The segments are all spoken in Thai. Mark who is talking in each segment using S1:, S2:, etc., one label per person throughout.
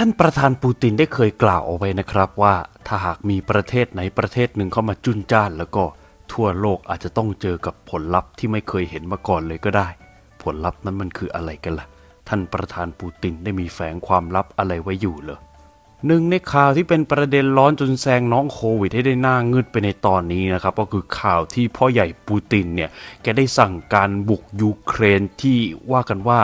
S1: ท่านประธานปูตินได้เคยกล่าวเอาไว้นะครับว่าถ้าหากมีประเทศไหนประเทศหนึ่งเข้ามาจุนจ้าน แล้วก็ทั่วโลกอาจจะต้องเจอกับผลลัพธ์ที่ไม่เคยเห็นมาก่อนเลยก็ได้ ผลลัพธ์นั้นมันคืออะไรกันล่ะ ท่านประธานปูตินได้มีแฝงความลับอะไรไว้อยู่เหรอหนึ่งในข่าวที่เป็นประเด็นร้อนจนแซงน้องโควิดให้ได้หน้างืดไปในตอนนี้นะครับ ก็คือข่าวที่พ่อใหญ่ปูตินเนี่ยแกได้สั่งการบุกยูเครนที่ว่ากันว่า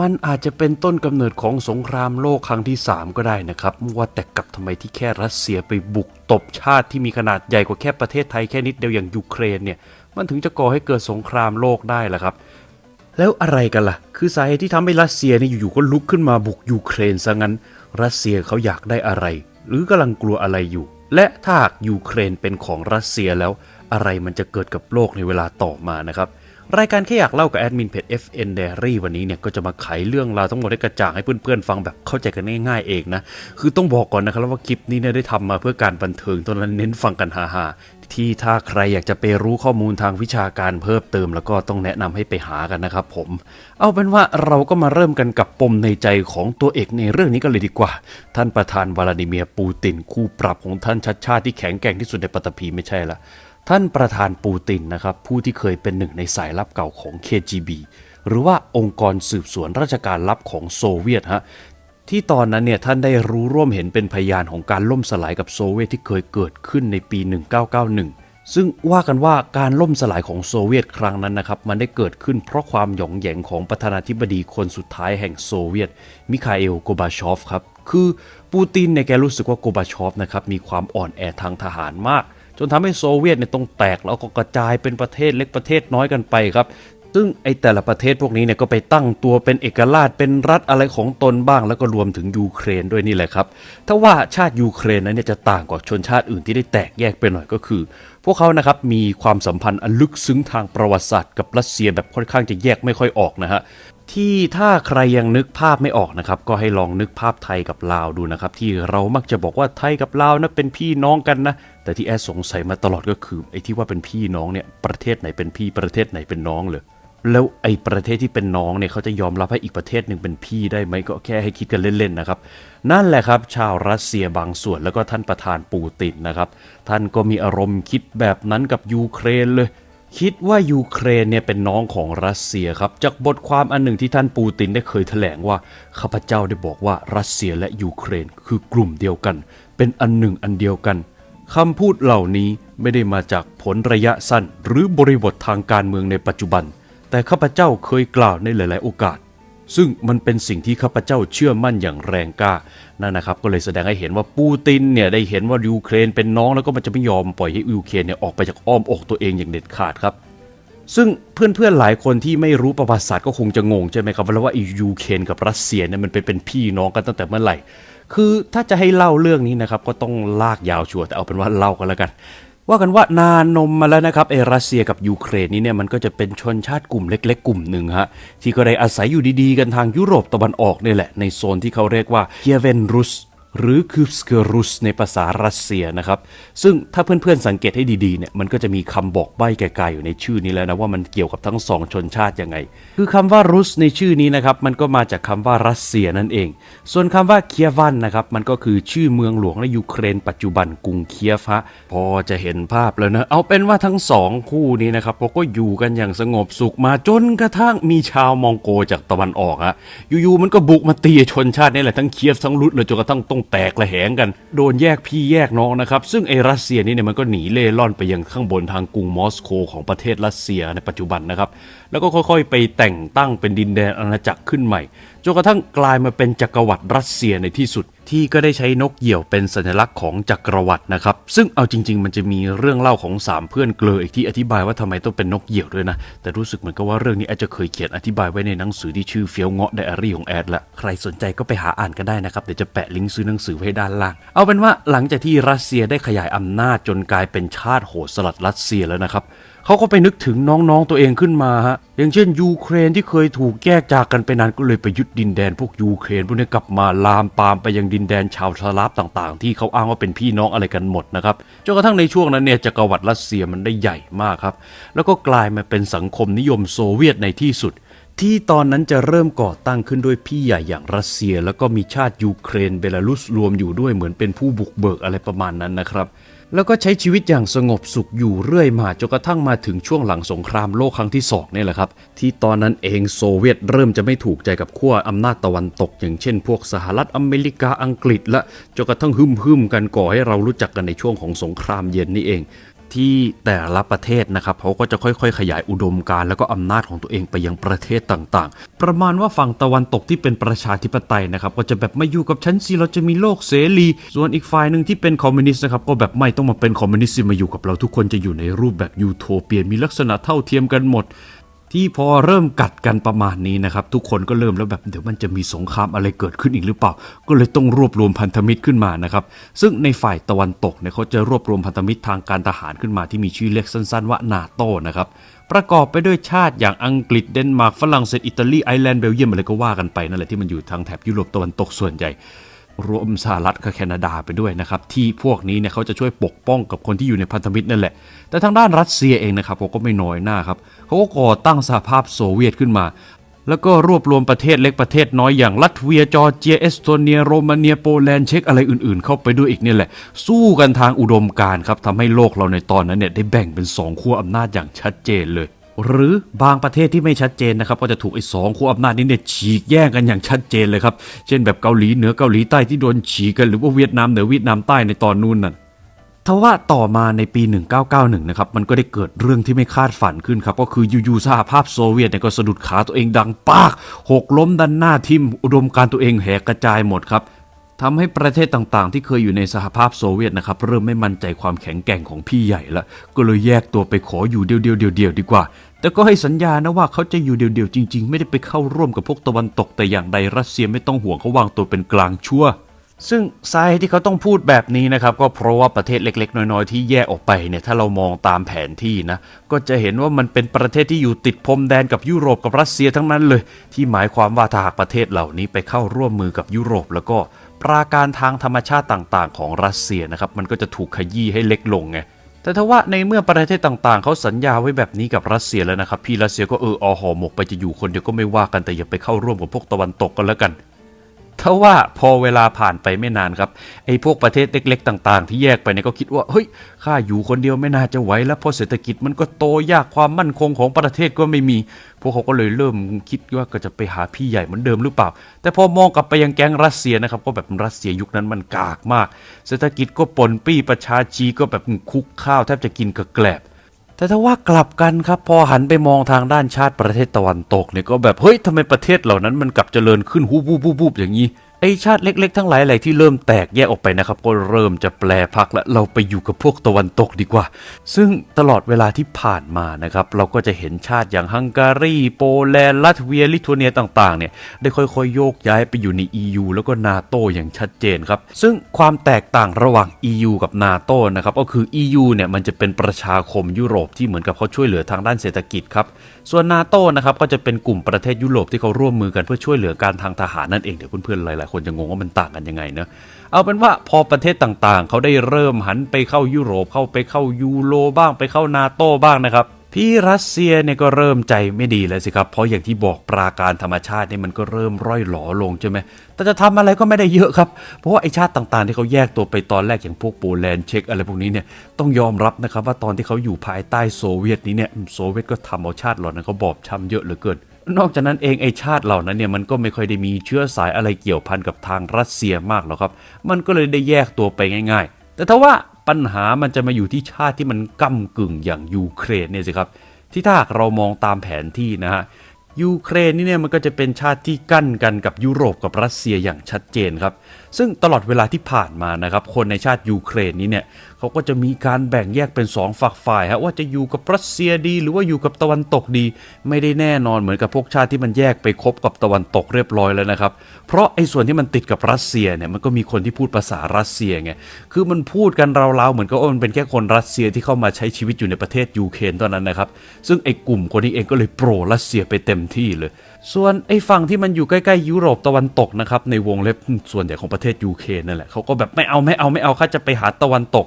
S1: มันอาจจะเป็นต้นกำเนิดของสงครามโลกครั้งที่ 3 ก็ได้นะครับว่าแต่กับทำไมที่แค่รัสเซียไปบุกตบชาติที่มีขนาดใหญ่กว่าแค่ประเทศไทยแค่นิดเดียวอย่างยูเครนเนี่ยมันถึงจะก่อให้เกิดสงครามโลกได้ล่ะครับ แล้วอะไรกันล่ะ คือสาเหตุที่ทำให้รัสเซียเนี่ยอยู่ๆก็ลุกขึ้นมาบุกยูเครนซะงั้น รัสเซียเขาอยากได้อะไร หรือกำลังกลัวอะไรอยู่ และถ้าหากยูเครนเป็นของรัสเซียแล้ว อะไรมันจะเกิดกับโลกในเวลาต่อมานะครับ รายการแค่อยากเล่ากับแอดมินเพจ FN Diary วันนี้เนี่ยก็จะมาไขเรื่องราวทั้งหมดให้กระจ่างให้เพื่อนๆฟังแบบเข้าใจกันง่ายๆเองนะ คือต้องบอกก่อนนะครับว่าคลิปนี้เนี่ยได้ทำมาเพื่อการบันเทิงตอนนั้นเน้นฟังกันฮาๆที่ถ้าใครอยากจะไปรู้ข้อมูลทางวิชาการเพิ่มเติม แล้วก็ต้องแนะนำให้ไปหากันนะครับผม เอาเป็นว่าเราก็มาเริ่มกันกับปมในใจของตัวเอกในเรื่องนี้กันเลยดีกว่า ท่านประธานวลาดิเมียร์ปูตินคู่ปรับของท่านชัดชาติที่แข็งแกร่งที่สุดในปัตตภีไม่ใช่ละ ท่านประธานปูตินนะครับผู้ที่เคยเป็นหนึ่งในสายลับเก่าของ KGB หรือว่าองค์กรสืบสวนราชการลับของโซเวียตฮะที่ตอนนั้นเนี่ยท่านได้รู้ร่วมเห็นเป็นพยานของการล่มสลายกับโซเวียตที่เคยเกิดขึ้นในปี 1991 ซึ่งว่ากันว่าการล่มสลายของโซเวียตครั้งนั้นนะครับมันได้เกิดขึ้นเพราะความหยองแหยงของประธานาธิบดีคนสุดท้ายแห่งโซเวียต มิคาเอลโกบาชอฟครับคือปูตินเนี่ยแกรู้สึกว่าโกบาชอฟนะครับมีความอ่อนแอทางทหารมาก จนทำให้โซเวียตเนี่ยต้องแตกแล้วก็กระจายเป็นประเทศเล็กประเทศน้อยกันไปครับ ซึ่งไอแต่ละประเทศพวกนี้เนี่ยก็ไปตั้งตัวเป็นเอกราชเป็นรัฐอะไรของตนบ้าง แล้วก็รวมถึงยูเครนด้วยนี่แหละครับถ้าว่าชาติยูเครนนั้นเนี่ยจะต่างกว่าชนชาติอื่นที่ได้แตกแยกไปหน่อยก็คือ พวกเขานะครับมีความสัมพันธ์อันลึกซึ้งทางประวัติศาสตร์กับรัสเซียแบบค่อนข้างจะแยกไม่ค่อยออกนะฮะที่ถ้าใครยังนึกภาพไม่ออกนะครับ ก็ให้ลองนึกภาพไทยกับลาวดูนะครับ ที่เรามักจะบอกว่าไทยกับลาวนะเป็นพี่น้องกันนะ แต่ที่แอดสงสัยมาตลอดก็คือไอ้ที่ว่าเป็นพี่น้องเนี่ยประเทศไหนเป็นพี่ประเทศไหนเป็นน้องเลย แล้วไอ้ประเทศที่เป็นน้องเนี่ยเขาจะยอมรับให้อีกประเทศหนึ่งเป็นพี่ได้ไหมก็แค่ให้คิดกันเล่นๆนะครับ นั่นแหละครับ ชาวรัสเซียบางส่วนแล้วก็ท่านประธานปูตินนะครับ ท่านก็มีอารมณ์คิดแบบนั้นกับยูเครนเลย คิดว่ายูเครนเนี่ยเป็นน้องของรัสเซียครับ จากบทความอันหนึ่งที่ท่านปูตินได้เคยแถลงว่าข้าพเจ้าได้บอกว่ารัสเซียและยูเครนคือกลุ่มเดียวกัน เป็นอันหนึ่งอันเดียวกันคำพูดเหล่านี้ไม่ได้มาจากผลระยะสั้น หรือบริบททางการเมืองในปัจจุบัน แต่ข้าพเจ้าเคยกล่าวในหลาย ๆ โอกาส ซึ่งมันเป็นสิ่งที่ข้าพเจ้าเชื่อมั่นอย่างแรงกล้านั่นนะครับก็เลยแสดงให้เห็นว่าปูตินเนี่ยได้เห็นว่ายูเครนเป็นน้องแล้วก็มันจะไม่ยอมปล่อยให้ยูเครนเนี่ยออกไปจากอ้อมอกตัวเองอย่างเด็ดขาดครับซึ่งเพื่อนๆหลายคนที่ไม่รู้ประวัติศาสตร์ก็คงจะงงใช่ไหมครับว่าไอ้ยูเครนกับรัสเซียเนี่ยมันไปเป็นพี่น้องกันตั้งแต่เมื่อไหร่ คือถ้าจะให้เล่าเรื่องนี้นะครับก็ต้องลากยาวชัวร์แต่เอาเป็นว่าเล่ากันแล้วกัน ว่ากันว่านานมมาแล้วนะครับเอรัสเซียกับยูเครนนี่เนี่ยมันก็จะเป็นชนชาติกลุ่มเล็ก ๆ กลุ่มหนึ่งฮะที่ก็ได้อาศัยอยู่ดีๆ กันทางยุโรปตะวันออกนี่แหละในโซนที่เขาเรียกว่าเคียเวนรุส หรือคูสเกรุสในภาษารัสเซียนะครับ ซึ่งถ้าเพื่อนๆสังเกตให้ดีๆเนี่ยมันก็จะมีคำบอกใบ้ไกลๆอยู่ในชื่อนี้แล้วนะว่ามันเกี่ยวกับทั้งสองชนชาติยังไง คือคำว่ารุสในชื่อนี้นะครับมันก็มาจากคำว่ารัสเซียนั่นเอง ส่วนคำว่าเคียวันนะครับมันก็คือชื่อเมืองหลวงในยูเครนปัจจุบันกรุงเคียฟฮะพอจะเห็นภาพแล้วนะเอาเป็นว่าทั้งสองคู่นี้นะครับเขาก็อยู่กันอย่างสงบสุขมาจนกระทั่งมีชาวมองโกจากตะวันออกฮะอยู่ๆมันก็บุกมาตีชนชาตินี่แหละทั้งเคียฟทั้งรุสเลยจนกระทั่งต้องแตกระแหงกัน โดนแยกพี่แยกน้องนะครับ ซึ่งไอรัสเซียนี่เนี่ยมันก็หนีเล่ร่อนไปยังข้างบนทางกรุงมอสโกของประเทศรัสเซียในปัจจุบันนะครับ แล้วก็ค่อยๆ ไปแต่งตั้งเป็นดินแดนอาณาจักรขึ้นใหม่ จนกระทั่งกลายมาเป็นจักรวรรดิรัสเซียในที่สุดที่ก็ได้ใช้นกเหยี่ยวเป็นสัญลักษณ์ของจักรวรรดินะครับ ซึ่งเอาจริง ๆ มันจะมีเรื่องเล่าของสามเพื่อนเกลออีกที่อธิบายว่าทำไมต้องเป็นนกเหยี่ยวด้วยนะ แต่รู้สึกเหมือนกับว่าเรื่องนี้อาจจะเคยเขียนอธิบายไว้ในหนังสือที่ชื่อเฟี้ยวเงาะไดอารี่ของแอดละใครสนใจก็ไปหาอ่านกันได้นะครับ เดี๋ยวจะแปะลิงก์ซื้อหนังสือไว้ด้านล่าง เอาเป็นว่าหลังจากที่รัสเซียได้ขยายอำนาจจนกลายเป็นชาติโหดสลัดรัสเซียแล้วนะครับ เขาก็ไปนึกถึงน้องๆตัวเองขึ้นมาฮะอย่างเช่นยูเครนที่เคยถูกแยกจากกันไปนานก็เลยไปยึดดินแดนพวกยูเครนพวกนี้กลับมาลามปามไปยังดินแดนชาวสลาฟต่างๆ ที่เขาอ้างว่าเป็นพี่น้องอะไรกันหมดนะครับจนกระทั่งในช่วงนั้นเนี่ยจักรวรรดิรัสเซียมันได้ใหญ่มากครับแล้วก็กลายมาเป็นสังคมนิยมโซเวียตในที่สุด ที่ตอนนั้นจะเริ่มก่อตั้งขึ้นด้วยพี่ใหญ่อย่างรัสเซีย แล้วก็มีชาติยูเครนเบลารุสรวมอยู่ด้วยเหมือนเป็นผู้บุกเบิกอะไรประมาณนั้นนะครับ แล้วก็ใช้ชีวิตอย่างสงบสุขอยู่เรื่อยมาจนกระทั่งมาถึงช่วงหลังสงครามโลกครั้งที่2นี่แหละครับ ที่ตอนนั้นเองโซเวียตเริ่มจะไม่ถูกใจกับขั้วอำนาจตะวันตก อย่างเช่น พวกสหรัฐอเมริกาอังกฤษ และจนกระทั่งหึมหึมๆกันก่อให้เรารู้จักกันในช่วงของสงครามเย็นนี่เอง ที่แต่ละประเทศนะครับเขาก็จะค่อยๆ ขยายอุดมการณ์แล้วก็อำนาจของตัวเองไปยังประเทศต่างๆ ประมาณว่าฝั่งตะวันตกที่เป็นประชาธิปไตยนะครับก็จะแบบไม่อยู่กับฉันสิเราจะมีโลกเสรี ส่วนอีกฝ่ายหนึ่งที่เป็นคอมมิวนิสต์นะครับก็แบบไม่ต้องมาเป็นคอมมิวนิสต์มาอยู่กับเราทุกคนจะอยู่ในรูปแบบยูโทเปียมีลักษณะเท่าเทียมกันหมด ที่พอเริ่มกัดกันประมาณนี้นะครับ ทุกคนก็เริ่มแล้วแบบเดี๋ยวมันจะมีสงครามอะไรเกิดขึ้นอีกหรือเปล่า ก็เลยต้องรวบรวมพันธมิตรขึ้นมานะครับซึ่งในฝ่ายตะวันตกเนี่ยเขาจะรวบรวมพันธมิตรทางการทหารขึ้นมาที่มีชื่อเรียกสั้น ๆ ว่านาโต้นะครับประกอบไปด้วยชาติอย่างอังกฤษเดนมาร์กฝรั่งเศสอิตาลีไอร์แลนด์เบลเยียมอะไรก็ว่ากันไปนั่นแหละที่มันอยู่ทางแถบยุโรปตะวันตกส่วนใหญ่ รวมสหรัฐกับแคนาดาไปด้วยนะครับ ที่พวกนี้เนี่ยเขาจะช่วยปกป้องกับคนที่อยู่ในพันธมิตรนั่นแหละ แต่ทางด้านรัสเซียเองนะครับเขาก็ไม่น้อยหน้าครับเขาก็ก่อตั้งสหภาพโซเวียตขึ้นมา แล้วก็รวบรวมประเทศเล็กประเทศน้อยอย่างลัตเวียจอร์เจียเอสโตเนียโรมาเนียโปแลนด์เช็กอะไรอื่นๆ เข้าไปด้วยอีกเนี่ยแหละ สู้กันทางอุดมการครับทำให้โลกเราในตอนนั้นเนี่ยได้แบ่งเป็นสองขั้วอำนาจอย่างชัดเจนเลย หรือบางประเทศที่ไม่ชัดเจนนะครับก็จะถูกไอ้สองขั้วอำนาจนี้เนี่ยฉีกแย่งกันอย่างชัดเจนเลยครับเช่นแบบเกาหลีเหนือเกาหลีใต้ที่โดนฉีกกันหรือว่าเวียดนามเหนือเวียดนามใต้ในตอนนู้นน่ะทว่าต่อมาในปี 1991 นะครับ มันก็ได้เกิดเรื่องที่ไม่คาดฝันขึ้นครับ ก็คืออยู่ๆสหภาพโซเวียตเนี่ยก็สะดุดขาตัวเองดังปาก หกล้มดันหน้าทิมอุดมการตัวเองแหกกระจายหมดครับ ทำให้ประเทศต่างๆ ที่เคยอยู่ในสหภาพโซเวียตนะครับ เริ่มไม่มั่นใจความแข็งแกร่งของพี่ใหญ่ละก็เลยแยกตัวไปขออยู่เดียวๆเดียวๆดีกว่า แต่ก็ให้สัญญานะว่าเขาจะอยู่เดียวๆจริง ๆ ไม่ได้ไปเข้าร่วมกับพวกตะวันตกแต่อย่างใดรัสเซียไม่ต้องห่วงเขาวางตัวเป็นกลางชั่ว ซึ่งสาเหตุที่เขาต้องพูดแบบนี้นะครับก็เพราะว่าประเทศเล็ก ๆ น้อยๆที่แยกออกไปเนี่ยถ้าเรามองตามแผนที่นะก็จะเห็นว่ามันเป็นประเทศที่อยู่ติดพรมแดนกับยุโรปกับรัสเซียทั้งนั้นเลย ที่หมายความว่าถ้าหากประเทศเหล่านี้ไปเข้าร่วมมือกับยุโรปแล้วก็ ปราการทางธรรมชาติต่างๆ ของรัสเซียนะครับมันก็จะถูกขยี้ให้เล็กลงไงแต่ถ้าว่าในเมื่อประเทศต่างๆ เขาสัญญาไว้แบบนี้กับรัสเซียแล้วนะครับ พี่รัสเซียก็เอออหอหมกไปจะอยู่คนเดียวก็ไม่ว่ากันแต่อย่าไปเข้าร่วมกับพวกตะวันตกกันแล้วกัน ถ้าว่าพอเวลาผ่านไปไม่นานครับไอ้พวกประเทศเล็ก ๆ ต่าง ๆ ที่แยกไปเนี่ยก็คิดว่าเฮ้ยข้าอยู่คนเดียวไม่น่าจะไหวแล้วเพราะเศรษฐกิจมันก็โตยากความมั่นคงของประเทศก็ไม่มี พวกเขาก็เลยเริ่มคิดว่าก็จะไปหาพี่ใหญ่เหมือนเดิมหรือเปล่า แต่พอมองกลับไปยังแก๊งรัสเซียนะครับก็แบบรัสเซียยุคนั้นมันกากมาก เศรษฐกิจก็ปนปี้ประชาชีก็แบบคุกข้าวแทบจะกินกับแกลบ แต่ถ้าว่ากลับกันครับพอหันไปมองทางด้านชาติประเทศตะวันตกเนี่ยก็แบบเฮ้ยทำไมประเทศเหล่านั้นมันกลับเจริญขึ้นฮูบบูบบูบบูบอย่างนี้ ไอชาติเล็กๆ ทั้งหลายแหล่ที่เริ่มแตกแยกออกไปนะครับ ก็เริ่มจะแปลพักและเราไปอยู่กับพวกตะวันตกดีกว่า ซึ่งตลอดเวลาที่ผ่านมานะครับ เราก็จะเห็นชาติอย่างฮังการี โปแลนด์ลัตเวียลิทัวเนียต่างๆเนี่ยได้ค่อยๆ โยกย้ายไปอยู่ใน EU แล้วก็นาโตอย่างชัดเจนครับ ซึ่งความแตกต่างระหว่าง EU กับนาโตนะครับก็คือ EU เนี่ยมันจะเป็นประชาคมยุโรปที่เหมือนกับเขาช่วยเหลือทางด้านเศรษฐกิจครับส่วนนาโต้นะครับก็จะเป็นกลุ่มประเทศยุโรปที่เขาร่วมมือกันเพื่อช่วยเหลือการทางทหารนั่นเองเดี๋ยวเพื่อนๆหลายๆคนจะงงว่ามันต่างกันยังไงเนะเอาเป็นว่าพอประเทศต่างๆ เขาได้เริ่มหันไปเข้ายุโรปเข้าไปเข้ายูโรบ้างไปเข้านาโต้บ้างนะครับ พี่รัสเซียเนี่ยก็เริ่มใจไม่ดีเลยสิครับ เพราะอย่างที่บอกปราการธรรมชาติเนี่ยมันก็เริ่มร่อยหลอลงใช่ไหม แต่จะทำอะไรก็ไม่ได้เยอะครับ เพราะว่าไอชาติต่างๆ ที่เขาแยกตัวไปตอนแรกอย่างพวกโปแลนด์เช็กอะไรพวกนี้เนี่ยต้องยอมรับนะครับว่าตอนที่เขาอยู่ภายใต้โซเวียตนี้เนี่ยโซเวียตก็ทำเอาชาติเหล่านั้นเขาบอบช้ำเยอะเหลือเกินนอกจากนั้นเองไอชาติเหล่านั้นเนี่ยมันก็ไม่ค่อยได้มีเชื้อสายอะไรเกี่ยวพันกับทางรัสเซียมากหรอกครับ มันก็เลยได้แยกตัวไปง่าย ๆ แต่ถ้าว่า ปัญหามันจะมาอยู่ที่ชาติที่มันก้ากึ่งอย่างยูเครนเนี่ยสิครับ ที่ถ้าหากเรามองตามแผนที่นะฮะยูเครนนี่เนี่ยมันก็จะเป็นชาติที่กั้นกันกับยุโรปกับรัสเซียอย่างชัดเจนครับ ซึ่งตลอดเวลาที่ผ่านมานะครับคนในชาติยูเครนนี้เนี่ยเขาก็จะมีการแบ่งแยกเป็น 2 ฝักฝ่ายฮะว่าจะอยู่กับรัสเซียดี หรือว่าอยู่กับตะวันตกดี ไม่ได้แน่นอนเหมือนกับพวกชาติที่มันแยกไปคบกับตะวันตกเรียบร้อยแล้วนะครับเพราะไอ้ส่วนที่มันติดกับรัสเซียเนี่ยมันก็มีคนที่พูดภาษารัสเซียไงคือมันพูดกันราวๆเหมือนกับว่ามันเป็นแค่คนรัสเซียที่เข้ามาใช้ชีวิตอยู่ในประเทศยูเครนตอนนั้นนะครับซึ่งไอ้กลุ่มคนนี้เองก็เลยโปรรัสเซียไปเต็มที่เลย ส่วนไอ้ฝั่งที่มันอยู่ใกล้ๆยุโรปตะวันตกนะครับในวงเล็บส่วนใหญ่ของประเทศยูเครนนั่นแหละเขาก็แบบไม่เอาไม่เอาไม่เอาข้าจะไปหาตะวันตก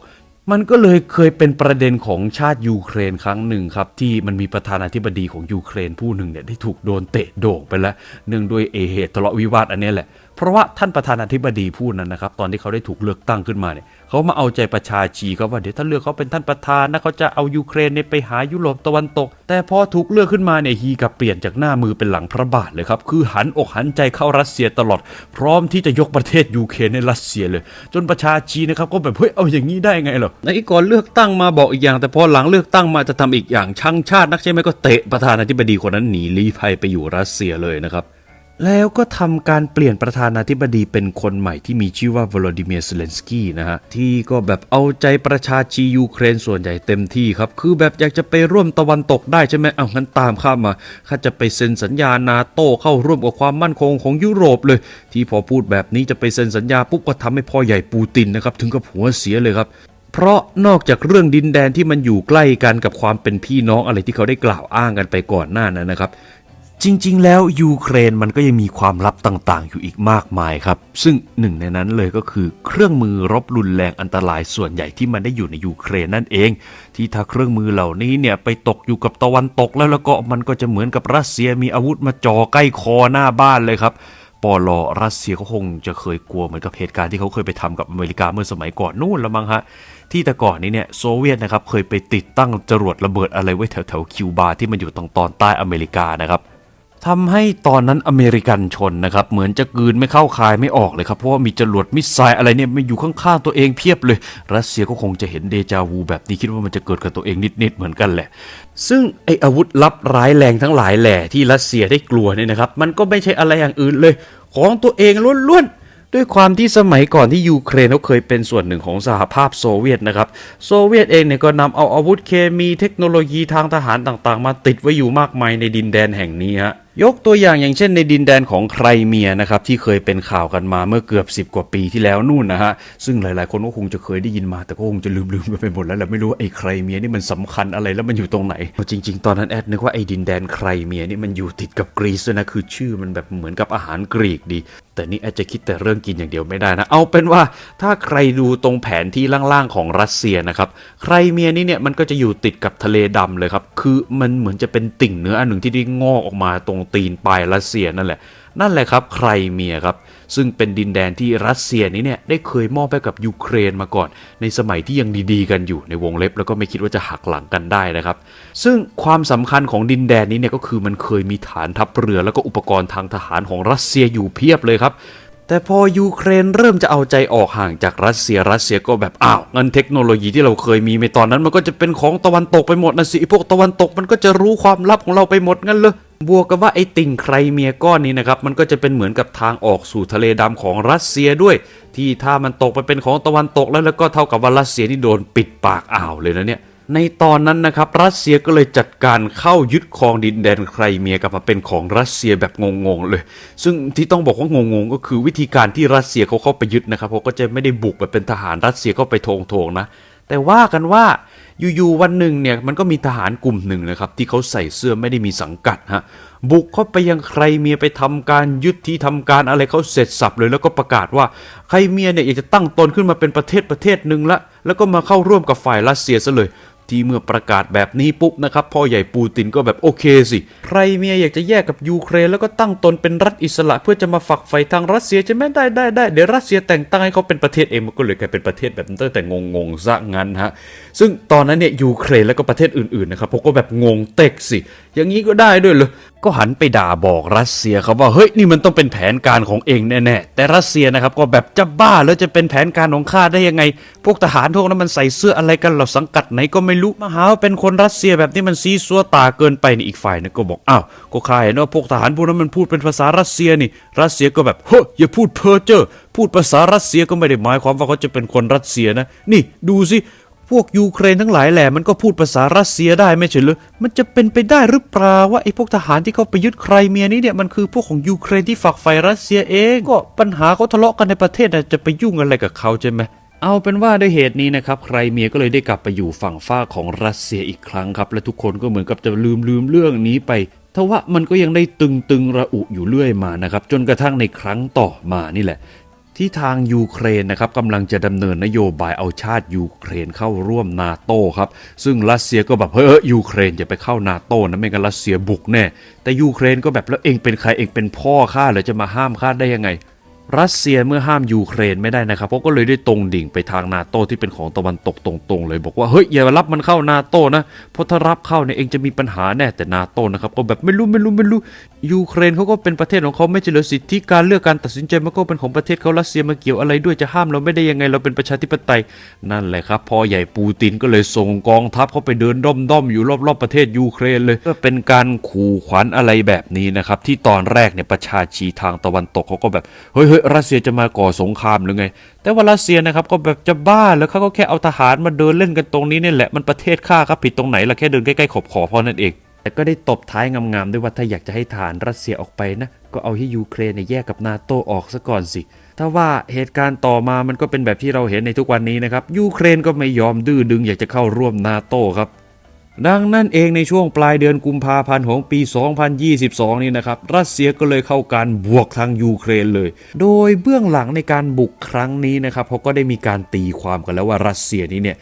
S1: มันก็เลยเคยเป็นประเด็นของชาติยูเครนครั้งหนึ่งครับที่มันมีประธานาธิบดีของยูเครนผู้หนึ่งเนี่ยได้ถูกโดนเตะโด่งไปแล้วเนื่องด้วยเอเหตุทะเลาะวิวาทอันนี้แหละ เพราะว่าท่านประธานาธิบดีผู้นั้นนะครับ ตอนที่เขาได้ถูกเลือกตั้งขึ้นมาเนี่ยเขามาเอาใจประชาชีครับว่าเดี๋ยวถ้าเลือกเขาเป็นท่านประธานนะเขาจะเอายูเครนเนี่ยไปหายุโรปตะวันตก แต่พอถูกเลือกขึ้นมาเนี่ยฮีกับเปลี่ยนจากหน้ามือเป็นหลังพระบาทเลยครับ คือหันอกหันใจเข้ารัสเซียตลอด พร้อมที่จะยกประเทศยูเครนในรัสเซียเลย จนประชาชีนะครับก็แบบเฮ้ยเอาอย่างนี้ได้ไงหรอในก่อนเลือกตั้งมาบอกอีกอย่าง แต่พอหลังเลือกตั้งมาจะทำอีกอย่างช่างชาตินักใช่ไหมก็เตะประธานาธิบดีคนนั้นหนีลี้ภัยไปอยู่รัสเซียเลยนะครับ แล้วก็ทำการเปลี่ยนประธานาธิบดีเป็นคนใหม่ที่มีชื่อว่าวลาดิเมียร์เซเลนสกี้นะฮะ ที่ก็แบบเอาใจประชาชียูเครนส่วนใหญ่เต็มที่ครับ คือแบบอยากจะไปร่วมตะวันตกได้ใช่ไหมเอางั้นตามข้ามาข้าจะไปเซ็นสัญญานาโตเข้าร่วมกับความมั่นคงของยุโรปเลย ที่พอพูดแบบนี้จะไปเซ็นสัญญาปุ๊บก็ทำให้พ่อใหญ่ปูตินนะครับถึงกับหัวเสียเลยครับเพราะนอกจากเรื่องดินแดนที่มันอยู่ใกล้กันกับความเป็นพี่น้องอะไรที่เขาได้กล่าวอ้างกันไปก่อนหน้านั้นนะครับ จริง ๆ แล้วยูเครนมันก็ยังมีความลับต่าง ๆ อยู่อีกมากมายครับ ซึ่งหนึ่งในนั้นเลยก็คือเครื่องมือรบรุนแรงอันตรายส่วนใหญ่ที่มันได้อยู่ในยูเครนนั่นเอง ที่ถ้าเครื่องมือเหล่านี้เนี่ยไปตกอยู่กับตะวันตกแล้วแล้วก็มันก็จะเหมือนกับรัสเซียมีอาวุธมาจ่อใกล้คอหน้าบ้านเลยครับปอลอรัสเซียเขาคงจะเคยกลัวเหมือนกับเหตุการณ์ที่เขาเคยไปทำกับอเมริกาเมื่อสมัยก่อนนู่นละมั้งฮะที่แต่ก่อนนี้เนี่ยโซเวียตนะครับเคยไปติดตั้งจรวดระเบิดอะไรไว้แถวแถวๆคิวบาที่มันอยู่ตรงตอนใต้อเมริกานะครับ ทำให้ตอนนั้นอเมริกันชนนะครับ เหมือนจะกืนไม่เข้าคายไม่ออกเลยครับ เพราะว่ามีจรวดมิสไซล์อะไรเนี่ยมาอยู่ข้างๆตัวเองเพียบเลย รัสเซียก็คงจะเห็นเดจาวูแบบนี้คิดว่ามันจะเกิดกับตัวเองนิดๆเหมือนกันแหละ ซึ่งไออาวุธลับร้ายแรงทั้งหลายแหล่ที่รัสเซียได้กลัวเนี่ยนะครับ มันก็ไม่ใช่อะไรอย่างอื่นเลย ของตัวเองล้วนๆด้วยความที่สมัยก่อนที่ยูเครนเขาเคยเป็นส่วนหนึ่งของสหภาพโซเวียตนะครับ โซเวียตเองเนี่ยก็นำเอาอาวุธเคมีเทคโนโลยีทางทหารต่างๆ มาติดไว้อยู่มากมายในดินแดนแห่งนี้ฮะ ยกตัวอย่างอย่างเช่นในดินแดนของไครเมียนะครับที่เคยเป็นข่าวกันมาเมื่อเกือบ 10 กว่าปีที่แล้วนู่นนะฮะซึ่งหลายๆ คนก็คงจะเคยได้ยินมาแต่ก็คงจะลืมๆกันไปหมดแล้วแหละไม่รู้ว่าไอ้ไครเมียนี่มันสำคัญอะไรแล้วมันอยู่ตรงไหนเอาจริง ๆ ตอนนั้นแอดนึกว่าไอ้ดินแดนไครเมียนี่มันอยู่ติดกับกรีซนะคือชื่อมันแบบเหมือนกับอาหารกรีกดีแต่นี่แอดจะคิดแต่เรื่องกินอย่างเดียวไม่ได้นะ เอาเป็นว่าถ้าใครดูตรงแผนที่ล่างๆของรัสเซียนะครับไครเมียนี่เนี่ยมันก็จะอยู่ติดกับทะเลดำเลยครับ คือมันเหมือนจะเป็นติ่งเนื้ออันหนึ่งที่ได้งอกออกมาตรงตีนปลายรัสเซียนั่นแหละ นั่นแหละครับไครเมียครับ ซึ่งเป็นดินแดนที่รัสเซียนี้เนี่ยได้เคยมอบให้กับยูเครนมาก่อน ในสมัยที่ยังดีๆ กันอยู่ในวงเล็บ แล้วก็ไม่คิดว่าจะหักหลังกันได้นะครับ ซึ่งความสำคัญของดินแดนนี้เนี่ยก็คือมันเคยมีฐานทัพเรือ แล้วก็อุปกรณ์ทางทหารของรัสเซียอยู่เพียบเลยครับแต่พอยูเครนเริ่มจะเอาใจออกห่างจากรัสเซียรัสเซียก็แบบอ้าวงั้นเทคโนโลยีที่เราเคยมีในตอนนั้น มันก็จะเป็นของตะวันตกไปหมดนะสิพวกตะวันตกมันก็จะรู้ความลับของเราไปหมดงั้นเลย บวกกับว่าไอ้ติ่งไครเมียก้อนนี้นะครับ มันก็จะเป็นเหมือนกับทางออกสู่ทะเลดำของรัสเซียด้วย ที่ถ้ามันตกไปเป็นของตะวันตกแล้วแล้วก็เท่ากับว่ารัสเซียนี่โดนปิดปากอ่าวเลยนะเนี่ยในตอนนั้นนะครับรัสเซียก็เลยจัดการเข้ายึดครองดินแดนไครเมียกลับมาเป็นของรัสเซียแบบงงๆเลย ซึ่งที่ต้องบอกว่างงๆก็คือวิธีการที่รัสเซียเขาเข้าไปยึดนะครับเขาก็จะไม่ได้บุกแบบเป็นทหารรัสเซียเข้าไปโถงๆนะ แต่ว่ากันว่า อยู่ๆวันหนึ่งเนี่ยมันก็มีทหารกลุ่มหนึ่งนะครับที่เขาใส่เสื้อไม่ได้มีสังกัดฮะบุกเข้าไปยังใครเมียไปทำการยึดที่ทำการอะไรเขาเสร็จสับเลยแล้วก็ประกาศว่าใครเมียเนี่ยอยากจะตั้งตนขึ้นมาเป็นประเทศประเทศหนึ่งละแล้วก็มาเข้าร่วมกับฝ่ายรัสเซียซะเลย ที่เมื่อประกาศแบบนี้ปุ๊บนะครับพ่อใหญ่ปูตินก็แบบโอเคสิ ใครเมียอยากจะแยกกับยูเครนแล้วก็ตั้งตนเป็นรัฐอิสระ เพื่อจะมาฝักใฝ่ทางรัสเซียจะไหมได้ได้ได้เดี๋ยวรัสเซียแต่งตั้งให้เขาเป็นประเทศเองมันก็เลยกลายเป็นประเทศแบบตั้งแต่งงๆซะงั้นฮะซึ่งตอนนั้นเนี่ยยูเครนแล้วก็ประเทศอื่นๆนะครับพวกก็แบบงงเต็กสิ อย่างนี้ก็ได้ด้วยเหรอก็หันไปด่าบอกรัสเซียครับว่าเฮ้ยนี่มันต้องเป็นแผนการของเองแน่ๆแต่รัสเซียนะครับก็แบบจะบ้าแล้วจะเป็นแผนการของข้าได้ยังไง พวกทหารพวกนั้นมันใส่เสื้ออะไรกันเราสังกัดไหนก็ไม่รู้มาหาว่าเป็นคนรัสเซียแบบนี้มันซีซัวตาเกินไปนี่อีกฝ่ายนึงก็บอกอ้าวก็ข้าเห็นว่าพวกทหารพวกนั้นมันพูดเป็นภาษารัสเซียนี่ รัสเซียก็แบบเฮ้ยอย่าพูดเพ้อเจ้อพูดภาษารัสเซียก็ไม่ได้หมายความว่าเขาจะเป็นคนรัสเซียนะ นี่ดูสิ พวกยูเครนทั้งหลายแหละมันก็พูดภาษารัสเซียได้ไม่ใช่เหรือมันจะเป็นไปได้หรือเปล่าว่าไอ้พวกทหารที่เขาไปยึดไครเมียนี้เนี่ยมันคือพวกของยูเครนที่ฝักใฝ่รัสเซียเองก็ปัญหาเขาทะเลาะกันในประเทศน่ะจะไปยุ่งอะไรกับเขาใช่ไหมเอาเป็นว่าด้วยเหตุนี้นะครับไครเมียก็เลยได้กลับไปอยู่ฝั่งฝ้าของรัสเซียอีกครั้งครับ และทุกคนก็เหมือนกับจะลืมลืมเรื่องนี้ไปทว่ามันก็ยังได้ตึงตึงระอุอยู่เรื่อยมานะครับ จนกระทั่งในครั้งต่อมานี่แหละ ที่ทางยูเครนนะครับกำลังจะดำเนินนโยบายเอาชาติยูเครนเข้าร่วมนาโต้ครับซึ่งรัสเซียก็แบบเฮ้ยยูเครนอย่าไปเข้านาโต้นะไม่งั้นรัสเซียบุกแน่แต่ยูเครนก็แบบแล้วเองเป็นใครเองเป็นพ่อข้าหรือจะมาห้ามข้าได้ยังไง รัสเซียเมื่อห้ามยูเครนไม่ได้นะครับเขาก็เลยได้ตรงดิ่งไปทางนาโตที่เป็นของตะวันตกตรงๆเลย บอกว่าเฮ้ยอย่ารับมันเข้านาโตนะเพราะถ้ารับเข้าเนี่ยเองจะมีปัญหาแน่แต่นาโตนะครับก็แบบไม่รู้ไม่รู้ไม่รู้ยูเครนเขาก็เป็นประเทศของเขาไม่ใช่เหรือสิทธิการเลือกการตัดสินใจมันก็เป็นของประเทศเขารัสเซียมาเกี่ยวอะไรด้วยจะห้ามเราไม่ได้ยังไงเราเป็นประชาธิปไตยนั่นแหละครับพอใหญ่ปูตินก็เลยส่งกองทัพเขาไปเดินด้อมๆอยู่รอบๆประเทศยูเครนเลยก็เป็นการขู่ขวัญอะไรแบบนี้นะครับที่ตอนแรกเนี่ยประชาชีทางตะวันตกเขาก็แบบเฮ้ยฮ้ยรัสเซียจะมาก่อสงครามหรือไง แต่ว่ารัสเซียนะครับก็แบบจะบ้าแล้วเขาก็แค่เอาทหารมาเดินเล่นกันตรงนี้เนี่ยแหละมันประเทศข้าครับผิดตรงไหนล่ะแค่เดินใกล้ๆขอบขอพอนั่นเองแต่ก็ได้ตบท้ายงามๆด้วยว่าถ้าอยากจะให้ฐานรัสเซียออกไปนะ ก็เอาให้ยูเครนแยกกับนาโตออกซะก่อนสิ ถ้าว่าเหตุการณ์ต่อมามันก็เป็นแบบที่เราเห็นในทุกวันนี้นะครับยูเครนก็ไม่ยอมดื้อดึงอยากจะเข้าร่วมนาโตครับ ดังนั้นเองในช่วงปลายเดือนกุมภาพันธ์ของปี 2022 นี้นะครับ รัสเซียก็เลยเข้าการบวกทางยูเครนเลย โดยเบื้องหลังในการบุกครั้งนี้นะครับเขาก็ได้มีการตีความกันแล้วว่ารัสเซียนี้เนี่ย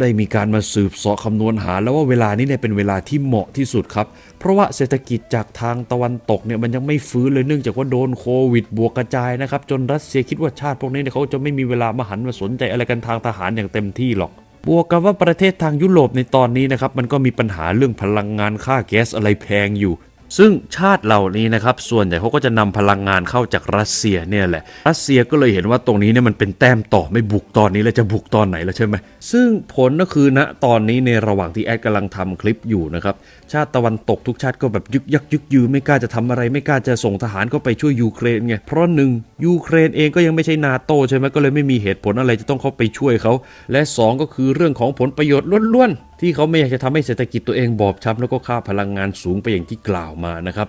S1: ได้มีการมาสืบเสาะคำนวณหาแล้วว่าเวลานี้เนี่ยเป็นเวลาที่เหมาะที่สุดครับ เพราะว่าเศรษฐกิจจากทางตะวันตกเนี่ยมันยังไม่ฟื้นเลยเนื่องจากว่าโดนโควิดบวกกระจายนะครับ จนรัสเซียคิดว่าชาติพวกนี้เนี่ยเขาจะไม่มีเวลามาหันมาสนใจอะไรกันทางทหารอย่างเต็มที่หรอก บวกกับว่าประเทศทางยุโรปในตอนนี้นะครับมันก็มีปัญหาเรื่องพลังงานค่าแก๊สอะไรแพงอยู่ ซึ่งชาติเหล่านี้นะครับส่วนใหญ่เขาก็จะนำพลังงานเข้าจากรัสเซียเนี่ยแหละ รัสเซียก็เลยเห็นว่าตรงนี้เนี่ยมันเป็นแต้มต่อไม่บุกตอนนี้แล้วจะบุกตอนไหนแล้วใช่ไหมซึ่งผลก็คือณตอนนี้ในระหว่างที่แอดกำลังทำคลิปอยู่นะครับชาติตะวันตกทุกชาติก็แบบยึกยักยึกยือไม่กล้าจะทำอะไรไม่กล้าจะส่งทหารเข้าไปช่วยยูเครนไงเพราะหนึ่งยูเครนเองก็ยังไม่ใช่นาโตใช่ไหมก็เลยไม่มีเหตุผลอะไรจะต้องเข้าไปช่วยเขาและสองก็คือเรื่องของผลประโยชน์ล้วนๆ ที่เขาไม่อยากจะทำให้เศรษฐกิจตัวเองบอบช้ำแล้วก็ค่าพลังงานสูงไปอย่างที่กล่าวมานะครับ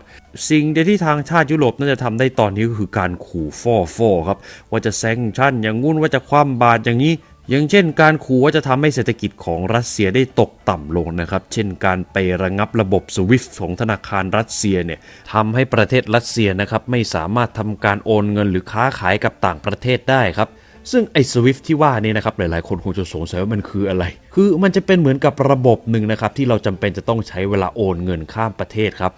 S1: สิ่งเดียวที่ทางชาติยุโรปน่าจะทำได้ตอนนี้ก็คือการขู่ฟอฟอครับว่าจะแซงชั่นอย่างงุ่นว่าจะคว่ำบาตรอย่างนี้อย่างเช่นการขู่ว่าจะทำให้เศรษฐกิจของรัสเซียได้ตกต่ำลงนะครับ เช่นการไประงับระบบสวิฟของธนาคารรัสเซียเนี่ยทำให้ประเทศรัสเซียนะครับไม่สามารถทำการโอนเงินหรือค้าขายกับต่างประเทศได้ครับ ซึ่งไอ้ SWIFT ที่ว่านี่นะครับหลายๆ คนคงจะสงสัยว่ามันคืออะไร คือมันจะเป็นเหมือนกับระบบหนึ่งนะครับที่เราจำเป็นจะต้องใช้เวลาโอนเงินข้ามประเทศครับ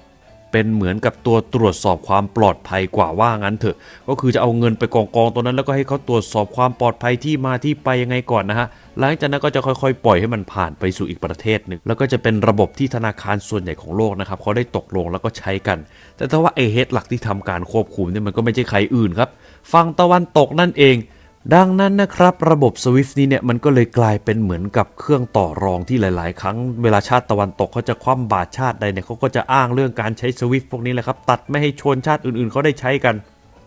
S1: เป็นเหมือนกับตัวตรวจสอบความปลอดภัยกว่าว่างั้นเถอะ ก็คือจะเอาเงินไปกองกองตัวนั้นแล้วก็ให้เขาตรวจสอบความปลอดภัยที่มาที่ไปยังไงก่อนนะฮะหลังจากนั้นก็จะค่อยๆ ปล่อยให้มันผ่านไปสู่อีกประเทศหนึ่งแล้วก็จะเป็นระบบที่ธนาคารส่วนใหญ่ของโลกนะครับเขาได้ตกลงแล้วก็ใช้กัน แต่ถ้าว่าไอเฮดหลักที่ทำการควบคุมเนี่ยมันก็ไม่ใช่ใครอื่นครับฝั่งตะวันตกนั่นเอง ดังนั้นนะครับระบบ SWIFT นี้เนี่ยมันก็เลยกลายเป็นเหมือนกับเครื่องต่อรองที่หลาย ๆ ครั้งเวลาชาติตะวันตกเขาจะคว่ำบาตรชาติใดเนี่ยเขาก็จะอ้างเรื่องการใช้ SWIFT พวกนี้แหละครับ ตัดไม่ให้ชนชาติอื่น ๆเขาได้ใช้กัน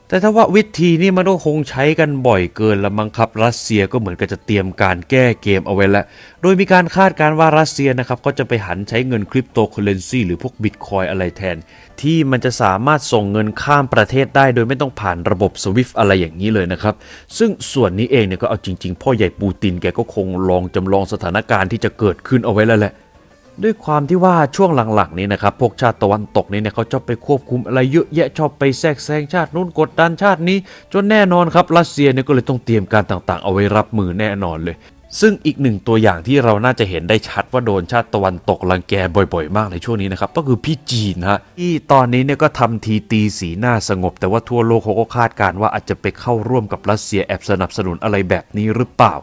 S1: แต่ถ้าว่าวิธีนี้มันก็คงใช้กันบ่อยเกินละมั้งครับ รัสเซียก็เหมือนกับจะเตรียมการแก้เกมเอาไว้แล้ว โดยมีการคาดการว่ารัสเซียนะครับก็จะไปหันใช้เงินคริปโตเคอเรนซีหรือพวกบิตคอยอะไรแทน ที่มันจะสามารถส่งเงินข้ามประเทศได้ โดยไม่ต้องผ่านระบบสวิฟอะไรอย่างนี้เลยนะครับ ซึ่งส่วนนี้เองเนี่ยก็เอาจริง ๆ พ่อใหญ่ปูตินแกก็คงลองจำลองสถานการณ์ที่จะเกิดขึ้นเอาไว้แล้วแหละ ด้วยความที่ว่าช่วงหลังๆนี้นะครับพวกชาติตะวันตกนี้เนี่ยเขาชอบไปควบคุมอะไรเยอะแยะชอบไปแทรกแซงชาตินู้นกดดันชาตินี้ จนแน่นอนครับรัสเซียเนี่ยก็เลยต้องเตรียมการต่างๆ เอาไว้รับมือแน่นอนเลย ซึ่งอีกหนึ่งตัวอย่างที่เราน่าจะเห็นได้ชัดว่าโดนชาติตะวันตกรังแกบ่อยๆ มากในช่วงนี้นะครับก็คือพี่จีนฮะที่ตอนนี้เนี่ยก็ทำทีตีสีหน้าสงบ แต่ว่าทั่วโลกเขาก็คาดการณ์ว่าอาจจะไปเข้าร่วมกับรัสเซียแอบสนับสนุนอะไรแบบนี้หรือเปล่า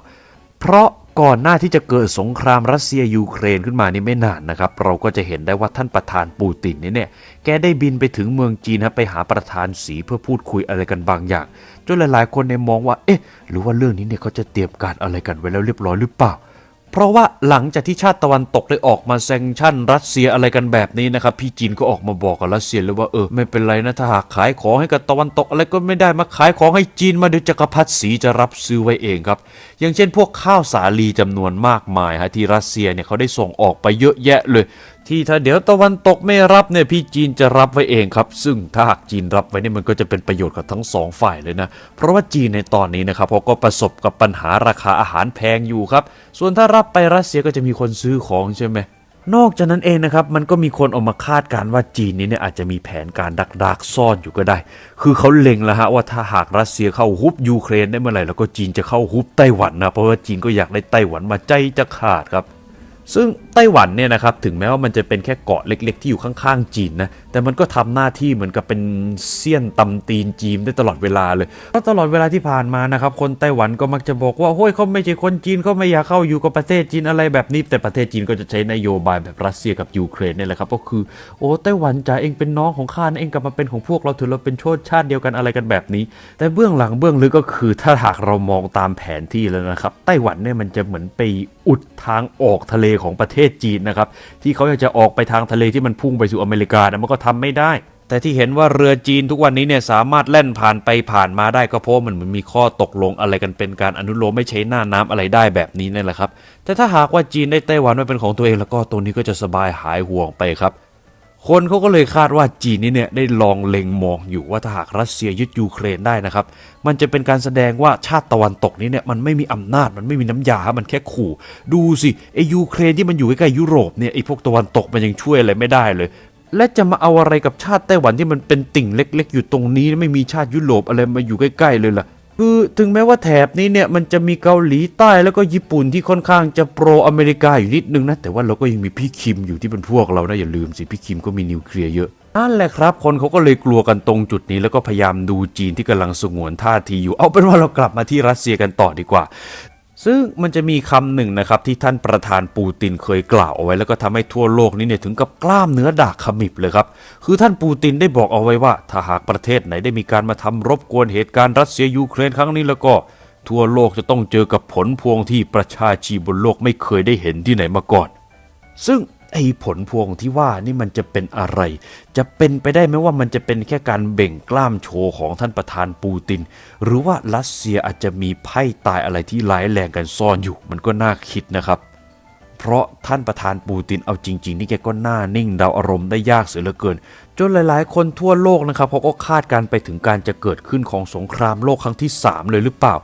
S1: เพราะ ก่อนหน้าที่จะเกิดสงครามรัสเซียยูเครนขึ้นมานี่ไม่นานนะครับ เราก็จะเห็นได้ว่าท่านประธานปูตินนี่เนี่ยแกได้บินไปถึงเมืองจีนนะไปหาประธานสีเพื่อพูดคุยอะไรกันบางอย่างจนหลายๆ คนเนี่ยมองว่าเอ๊ะหรือว่าเรื่องนี้เนี่ยเขาจะเตรียมการอะไรกันไว้แล้วเรียบร้อยหรือเปล่า เพราะว่าหลังจากที่ชาติตะวันตกได้ออกมาแซงชั่นรัสเซียอะไรกันแบบนี้นะครับ พี่จีนก็ออกมาบอกกับรัสเซียเลยว่าเออไม่เป็นไรนะถ้าหากขายของให้กับตะวันตกอะไรก็ไม่ได้มาขายของให้จีนมาเดี๋ยวจักรพรรดิสีจะรับซื้อไว้เองครับ อย่างเช่น พวกข้าวสาลีจำนวนมากมายฮะที่รัสเซียเนี่ยเขาได้ส่งออกไปเยอะแยะเลย ที่ถ้าเดี๋ยวตะวันตกไม่รับเนี่ยพี่จีนจะรับไว้เองครับ ซึ่งถ้าหากจีนรับไว้เนี่ยมันก็จะเป็นประโยชน์กับทั้งสองฝ่ายเลยนะ เพราะว่าจีนในตอนนี้นะครับเขาก็ประสบกับปัญหาราคาอาหารแพงอยู่ครับ ส่วนถ้ารับไปรัสเซียก็จะมีคนซื้อของใช่ไหมนอกจากนั้นเองนะครับมันก็มีคนออกมาคาดการณ์ว่าจีนนี้เนี่ยอาจจะมีแผนการดักดักซ่อนอยู่ก็ได้ คือเขาเล็งแล้วฮะว่าถ้าหากรัสเซียเข้าฮุบยูเครนได้เมื่อไหร่แล้วก็จีนจะเข้าฮุบไต้หวันนะเพราะว่าจีนก็อยากได้ไต้หวันมาใจจะขาดครับ ซึ่ง ไต้หวันเนี่ยนะครับถึงแม้ว่ามันจะเป็นแค่เกาะเล็ก ๆ ที่อยู่ข้างๆจีนนะแต่มันก็ทำหน้าที่เหมือนกับเป็นเสี้ยนตำตีนจีนได้ตลอดเวลาเลยเพราะตลอดเวลาที่ผ่านมานะครับคนไต้หวันก็มักจะบอกว่าโอ้ยเขาไม่ใช่คนจีนเขาไม่อยากเข้าอยู่กับประเทศจีนอะไรแบบนี้ แต่ประเทศจีนก็จะใช้นโยบายแบบรัสเซียกับยูเครนเนี่ยแหละครับก็คือโอ้ไต้หวันจ๋าเองเป็นน้องของข้านะเองกลับมาเป็นของพวกเราถือเราเป็นโชติชาติเดียวกันอะไรกันแบบนี้ แต่เบื้องหลังเบื้องลึกก็คือถ้าหากเรามองตามแผนที่แล้วนะครับไต้หวันเนี่ยมันจะเหมือนไปอุดทางออกทะเลของประเทศจีนนะครับ ที่เขาอยากจะออกไปทางทะเลที่มันพุ่งไปสู่อเมริกานะมันก็ทำไม่ได้ แต่ที่เห็นว่าเรือจีนทุกวันนี้เนี่ยสามารถแล่นผ่านไปผ่านมาได้ก็เพราะมันมันมีข้อตกลงอะไรกันเป็นการอนุโลมไม่ใช้หน้าน้ำอะไรได้แบบนี้นั่นแหละครับ แต่ถ้าหากว่าจีนได้ไต้หวันมาเป็นของตัวเองแล้วก็ตัวนี้ก็จะสบายหายห่วงไปครับ คนเขาก็เลยคาดว่าจีนนี่เนี่ยได้ลองเล็งมองอยู่ว่าถ้าหากรัสเซียยึดยูเครนได้นะครับ มันจะเป็นการแสดงว่าชาติตะวันตกนี้เนี่ยมันไม่มีอำนาจมันไม่มีน้ำยา มันแค่ขู่ ดูสิไอยูเครนที่มันอยู่ใกล้ๆยุโรปเนี่ยไอพวกตะวันตกมันยังช่วยอะไรไม่ได้เลย และจะมาเอาอะไรกับชาติไต้หวันที่มันเป็นติ่งเล็ก ๆ อยู่ตรงนี้ไม่มีชาติยุโรปอะไรมาอยู่ใกล้ๆเลยล่ะ คือถึงแม้ว่าแถบนี้เนี่ยมันจะมีเกาหลีใต้แล้วก็ญี่ปุ่นที่ค่อนข้างจะโปรอเมริกาอยู่นิดนึงนะ แต่ว่าเราก็ยังมีพี่คิมอยู่ที่เป็นพวกเรานะอย่าลืมสิพี่คิมก็มีนิวเคลียร์เยอะนั่นแหละครับ คนเขาก็เลยกลัวกันตรงจุดนี้แล้วก็พยายามดูจีนที่กำลังสงวนท่าทีอยู่ เอาเป็นว่าเรากลับมาที่รัสเซียกันต่อดีกว่า ซึ่งมันจะมีคำหนึ่งนะครับที่ท่านประธานปูตินเคยกล่าวเอาไว้แล้วก็ทำให้ทั่วโลกนี้เนี่ยถึงกับกล้ามเนื้อดากขมิบเลยครับ คือท่านปูตินได้บอกเอาไว้ว่า ถ้าหากประเทศไหนได้มีการมาทำรบกวนเหตุการณ์รัสเซียยูเครนครั้งนี้แล้วก็ ทั่วโลกจะต้องเจอกับผลพวงที่ประชาชีบนโลกไม่เคยได้เห็นที่ไหนมาก่อน ซึ่ง ไอ้ผลพวงที่ว่านี่มันจะเป็นอะไร จะเป็นไปได้ไหมว่ามันจะเป็นแค่การเบ่งกล้ามโชว์ของท่านประธานปูติน หรือว่ารัสเซียอาจจะมีไพ่ตายอะไรที่ร้ายแรงกันซ่อนอยู่ มันก็น่าคิดนะครับ เพราะท่านประธานปูตินเอาจริง ๆ นี่แกก็หน้านิ่งเดาอารมณ์ได้ยากเสียเหลือเกิน จนหลายๆ คนทั่วโลกนะครับเขาก็คาดการไปถึงการจะเกิดขึ้นของสงครามโลกครั้งที่ 3 เลยหรือเปล่า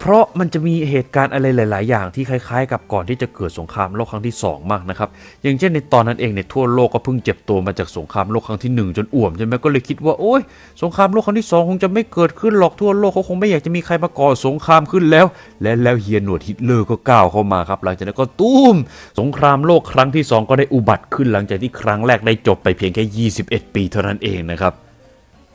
S1: เพราะมันจะมีเหตุการณ์อะไรหลาย ๆ อย่างที่คล้าย ๆ กับก่อนที่จะเกิดสงครามโลกครั้งที่ 2 มากนะครับ อย่างเช่นในตอนนั้นเองเนี่ยทั่วโลกก็เพิ่งเจ็บตัวมาจากสงครามโลกครั้งที่ 1 จนอ่วมใช่ไหมก็เลยคิดว่าโอ้ยสงครามโลกครั้งที่2คงจะไม่เกิดขึ้นหรอกทั่วโลกเขาคงไม่อยากจะมีใครมาก่อสงครามขึ้นแล้ว และแล้วเฮียหนวดฮิตเลอร์ก็ก้าวเข้ามาครับ หลังจากนั้นก็ตุ้มสงครามโลกครั้งที่ 2 ก็ได้อุบัติขึ้นหลังจากที่ครั้งแรกได้จบไปเพียงแค่ 21 ปีเท่านั้นเองนะครับ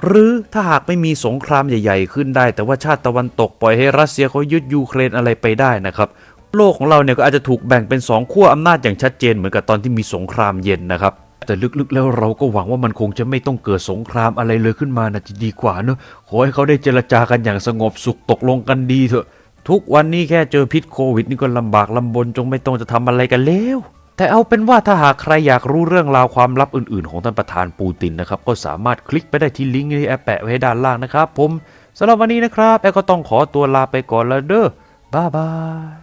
S1: หรือถ้าหากไม่มีสงครามใหญ่ ๆ ขึ้นได้ แต่ว่าชาติตะวันตกปล่อยให้รัสเซียเขายึดยูเครนอะไรไปได้นะครับโลกของเราเนี่ยก็อาจจะถูกแบ่งเป็นสองขั้วอำนาจอย่างชัดเจนเหมือนกับตอนที่มีสงครามเย็นนะครับ แต่ลึกๆแล้วเราก็หวังว่ามันคงจะไม่ต้องเกิดสงครามอะไรเลยขึ้นมานะจะดีกว่าเนอะขอให้เขาได้เจรจากันอย่างสงบสุขตกลงกันดีเถอะ ทุกวันนี้แค่เจอพิษโควิดนี่ก็ลำบากลำบนจงไม่ต้องจะทำอะไรกันแล้ว แต่เอาเป็นว่าถ้าหากใครอยากรู้เรื่องราวความลับอื่น ๆ ของท่านประธานปูตินนะครับ ก็สามารถคลิกไปได้ที่ลิงก์ที่แอปแปะไว้ด้านล่างนะครับ ผมสำหรับวันนี้นะครับแอปก็ต้องขอตัวลาไปก่อนแล้วเด้อบ๊ายบาย